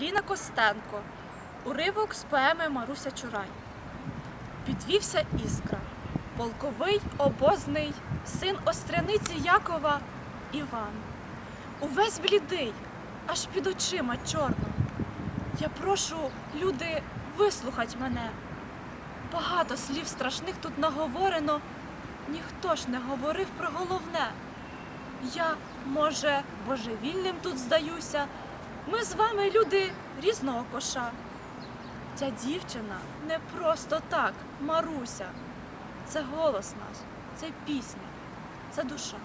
Ліна Костенко. Уривок з поеми Маруся Чурай. Підвівся іскра. Полковий обозний, син остряниці Якова Іван. Увесь блідий, аж під очима чорно. Я прошу, люди, вислухать мене. Багато слів страшних тут наговорено. Ніхто ж не говорив про головне. Я, може, божевільним тут здаюся. Ми з вами люди різного коша. Ця дівчина не просто так, Маруся. Це голос наш, це пісня, це душа.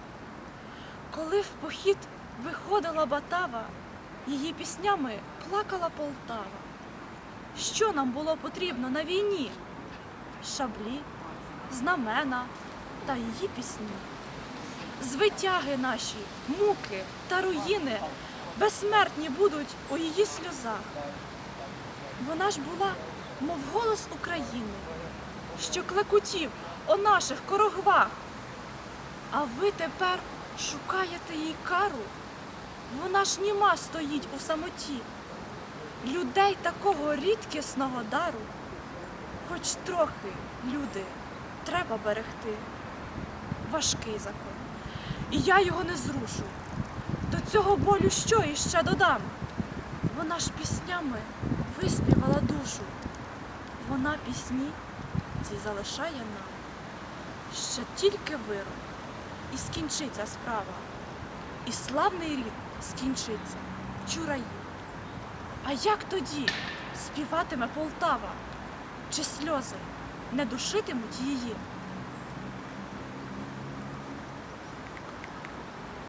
Коли в похід виходила Батава, її піснями плакала Полтава. Що нам було потрібно на війні? Шаблі, знамена та її пісні. Звитяги наші, муки та руїни безсмертні будуть у її сльозах. Вона ж була, мов голос України, що клекотів о наших корогвах. А ви тепер шукаєте їй кару? Вона ж німа стоїть у самоті. Людей такого рідкісного дару, хоч трохи, люди, треба берегти. Важкий закон. І я його не зрушу. Цього болю що іще додам? Вона ж піснями виспівала душу. Вона пісні ці залишає нам. Ще тільки вирок, і скінчиться справа, і славний рід скінчиться в чураї. А як тоді співатиме Полтава? Чи сльози не душитимуть її?